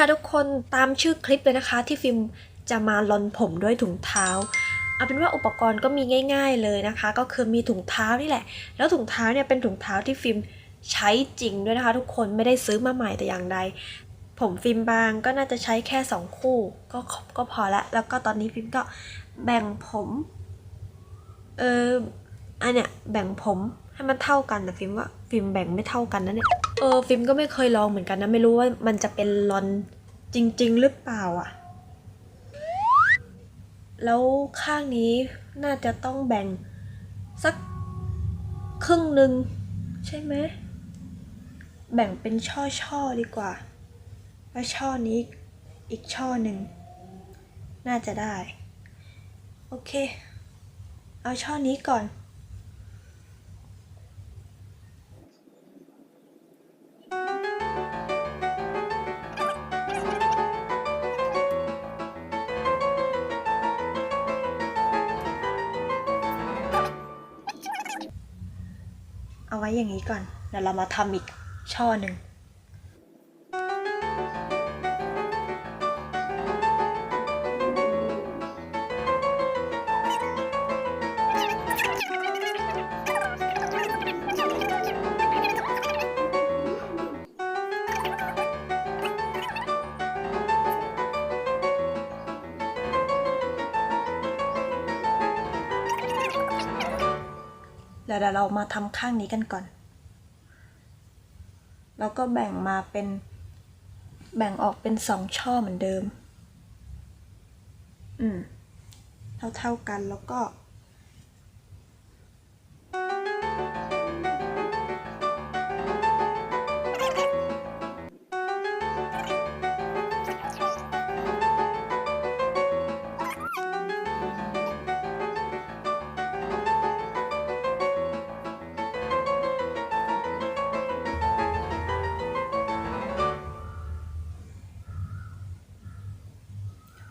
ค่ะทุกคนตามชื่อคลิปเลยนะคะ ที่ฟิล์มจะมาลอนผมด้วยถุงเท้าเอาเป็นว่าอุปกรณ์ก็มีง่าย ๆเลยนะคะ ก็คือมีถุงเท้านี่แหละ แล้วถุงเท้าเนี่ยเป็นถุงเท้าที่ฟิล์มใช้จริงด้วยนะคะ ทุกคนไม่ได้ซื้อมาใหม่แต่อย่างใด ผมฟิล์มบางก็น่าจะใช้แค่ 2 คู่ก็ก็พอละแล้วก็ตอนนี้ฟิล์มก็แบ่งผมเอออันเนี้ยแบ่งผม ให้มันเท่ากันแต่ฟิล์มว่าฟิล์มแบ่งไม่เท่ากันนะเนี่ยเออฟิล์มก็ไม่เคยลองเหมือนกันนะไม่รู้ว่ามันจะเป็นลอนจริง ๆ หรือเปล่าอะ แล้วข้างนี้น่าจะต้องแบ่งสักครึ่งหนึ่งใช่ไหมแบ่งเป็นช่อช่อๆดีกว่า แล้วช่อนี้อีกช่อหนึ่งน่าจะได้ โอเค เอาช่อนี้ก่อน เอาไว้อย่างนี้ก่อนเดี๋ยวเรามาทำอีกช่อหนึ่ง แล้วเดี๋ยวเรามาทำข้างนี้กันก่อน แล้วก็แบ่งมาเป็นแบ่งออกเป็นสองช่อเหมือนเดิม อืม เท่าๆกันแล้วก็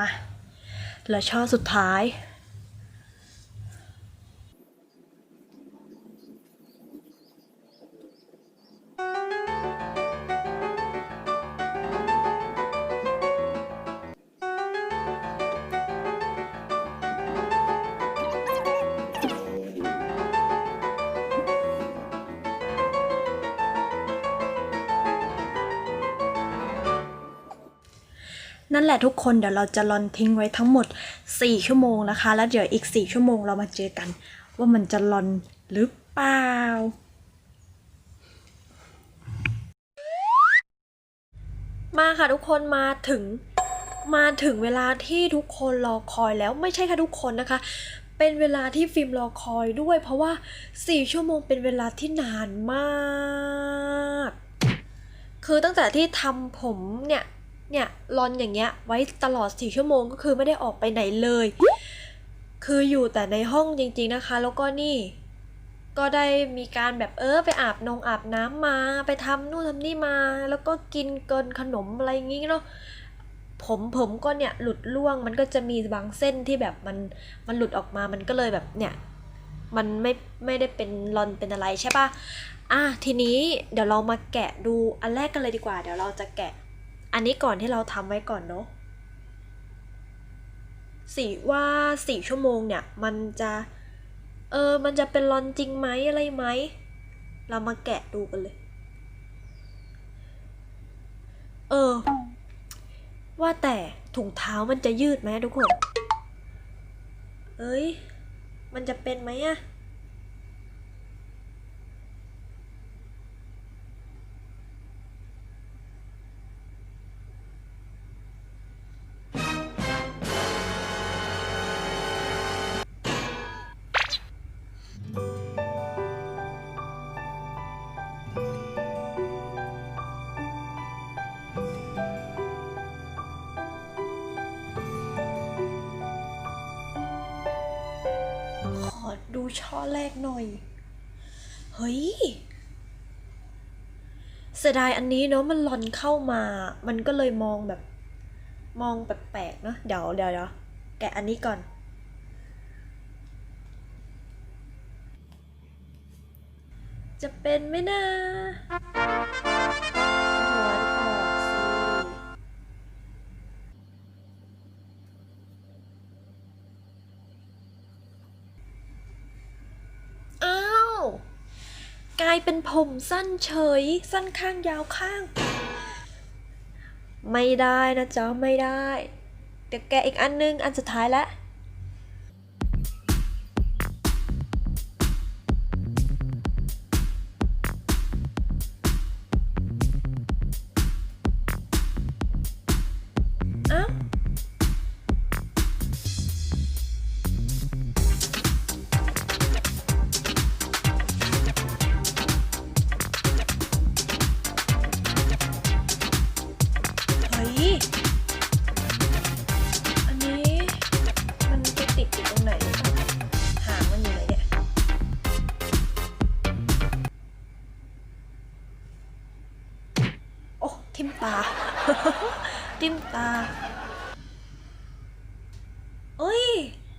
มา และช่อสุดท้าย นั่นแหละทุกคนเดี๋ยวเราจะลอนทิ้งไว้ทั้งหมด 4 ชั่วโมงนะคะ แล้วเดี๋ยวอีก 4 ชั่วโมงเรามาเจอกัน ว่ามันจะลอนหรือเปล่า มาค่ะทุกคนมาถึงมาถึงเวลาที่ทุกคนรอคอยแล้วไม่ใช่แค่ทุกคนนะคะ เป็นเวลาที่ฟิล์มรอคอยด้วย เพราะว่า 4 ชั่วโมงเป็นเวลาที่นานมาก คือตั้งแต่ที่ทำผมเนี่ย เนี่ยรอนอย่างเงี้ยไว้ตลอด 4 ชั่วโมงก็คือไม่ได้ออกไปไหนเลย คืออยู่แต่ในห้องจริง ๆนะคะ แล้วก็นี่ ก็ได้มีการแบบเออไปอาบนงอาบน้ำมา ไปทำนู่นทำนี่มา แล้วก็กินเกินขนมอะไรอย่างงี้เนาะผมผมก็เนี่ยหลุดร่วงมันก็จะมีบางเส้นที่แบบมันมันหลุดออกมามันก็เลยแบบเนี่ยมันไม่ไม่ได้เป็นรอนเป็นอะไรใช่ปะอะทีนี้เดี๋ยวเรามาแกะดูอันแรกกันเลยดีกว่า เดี๋ยวเราจะแกะ อันนี้ก่อนที่เราทำไว้ก่อนเนาะสี่ว่าสี่ชั่วโมงเนี่ย มันจะเออ มันจะเป็นรอนจริงไหมอะไรไหม เรามาแกะดูกันเลย เออ ว่าแต่ถุงเท้ามันจะยืดไหมทุกคน เอ้ย มันจะเป็นไหมอะ ดูช่อแรกหน่อย เฮ้ยเสียดายอันนี้เนาะมันหลอนเข้ามา มันก็เลยมองแบบ มองแปลกๆเนอะเดี๋ยวเดี๋ยวเดี๋ยวแกะอันนี้ก่อน จะเป็นไหมนะ กลายเป็นผมสั้นเฉย สั้นข้างยาวข้าง ไม่ได้นะจ๊ะ ไม่ได้ เดี๋ยวแกอีกอันนึง อันสุดท้ายแล้ว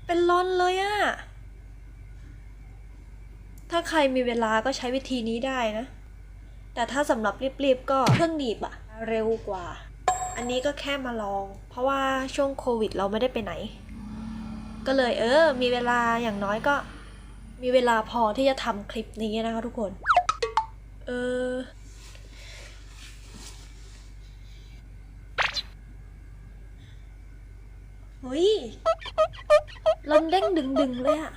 เป็นลอนเลยอะถ้าใครมีเวลาก็ใช้วิธีนี้ได้นะ แต่ถ้าสำหรับรีบๆก็เครื่องหนีบอะเร็วกว่า อันนี้ก็แค่มาลอง เพราะว่าช่วงโควิดเราไม่ได้ไปไหน ก็เลยเออ มีเวลาอย่างน้อยก็ มีเวลาพอที่จะทำคลิปนี้นะคะทุกคน เออ เฮ้ยลมเด้งดึงดึงเลยอะ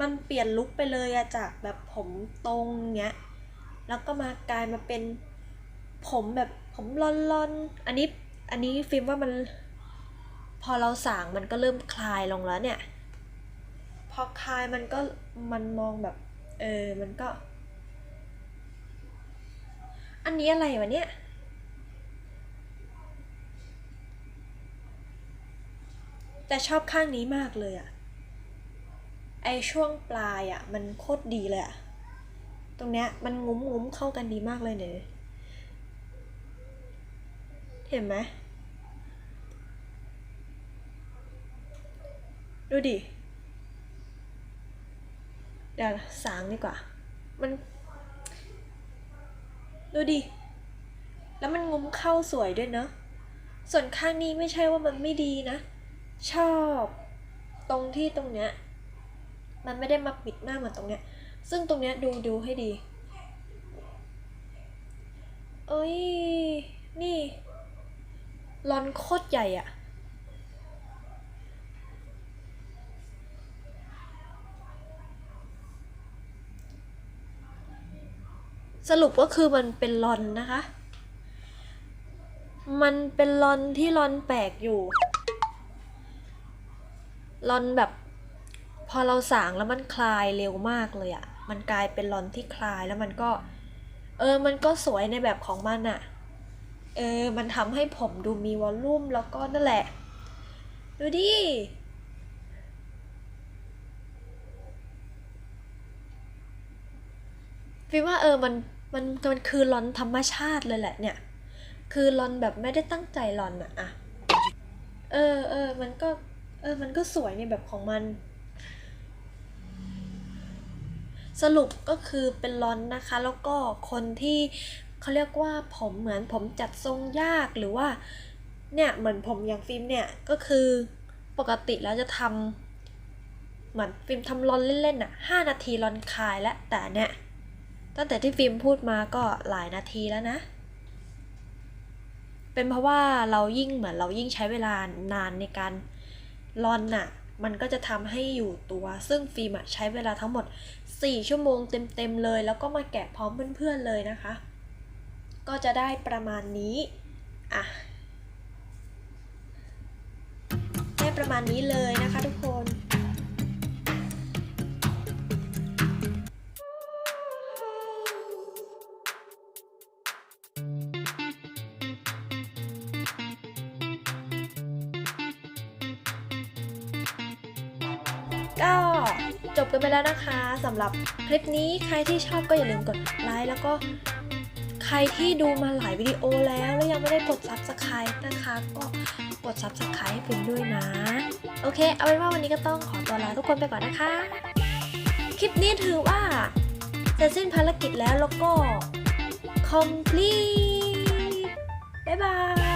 มันเปลี่ยนลุคไปเลยอะจากแบบผมตรงเงี้ย แล้วก็มากลายมาเป็น ผมแบบผมลอนๆอันนี้อันนี้ฟิล์มว่ามัน พอเราสางมันก็เริ่มคลายลงแล้วเนี่ย พอคลายมันก็มันมองแบบ เออมันก็ อันนี้อะไรวะเนี่ยแต่ชอบข้างนี้มากเลยอะไอช่วงปลายอะมันโคตรดีเลยอะตรงเนี้ยมันงุ้มงุ้มๆเข้ากันดีมากเลยเนี่ย เห็นไหม ดูดิ เดี๋ยวสางดีกว่า มัน ดูดิ แล้วมันงุ้มเข้าสวยด้วยเนาะ ส่วนข้างนี้ไม่ใช่ว่ามันไม่ดีนะ ชอบตรงที่ตรงเนี้ย มันไม่ได้มาปิดหน้าเหมือนตรงเนี้ย ซึ่งตรงเนี้ยดูดูให้ดี เอ้ย นี่ ลอนโคตรใหญ่อะสรุปก็คือมันเป็นลอนนะคะ มันเป็นลอนที่ลอนแปลกอยู่ ลอนแบบ พอเราสางแล้วมันคลายเร็วมากเลยอะ่ะมันกลายเป็นลอนที่คลายแล้วมันก็ เออ มันก็สวยในแบบของมันอะ เออ มันทำให้ผมดูมีวอลลุ่มแล้วก็นั่นแหละ ดูดิ ฟิลว่าเออ มัน มัน มันคือลอนธรรมชาติเลยแหละเนี่ย คือลอนแบบไม่ได้ตั้งใจลอนอะอะเออเออ มันก็ เออ มันก็สวยในแบบของมัน สรุปก็คือเป็นลอนนะคะ แล้วก็คนที่ เขาเรียกว่าผมเหมือนผมจัดทรงยากหรือว่าเนี่ยเหมือนผมอย่างฟิล์มเนี่ยก็คือปกติแล้วจะทำเหมือนฟิล์มทำลอนเล่นๆอะห้านาทีลอนคลายแล้วแต่เนี่ยตั้งแต่ที่ฟิล์มพูดมาก็หลายนาทีแล้วนะ เป็นเพราะว่าเรายิ่งเหมือนเรายิ่งใช้เวลานานในการลอนน่ะมันก็จะทำให้อยู่ตัว ซึ่งฟิล์มใช้เวลาทั้งหมด 4 ชั่วโมงเต็มๆเลย แล้วก็มาแกะพร้อมเพื่อนๆเลยนะคะ ก็จะได้ประมาณนี้อะได้ประมาณนี้เลยนะคะทุกคนก็จบกันไปแล้วนะคะสำหรับคลิปนี้ใครที่ชอบก็อย่าลืมกดไลค์แล้วก็ ใครที่ดูมาหลายวิดีโอแล้วแล้วยังไม่ได้กด subscribe นะคะก็กด subscribe ให้ฟินด้วยนะ โอเค เอาเป็นว่าวันนี้ก็ต้องขอตัวลาทุกคนไปก่อนนะคะ คลิปนี้ถือว่าเสร็จสิ้นภารกิจแล้วแล้วก็ complete บ๊ายบาย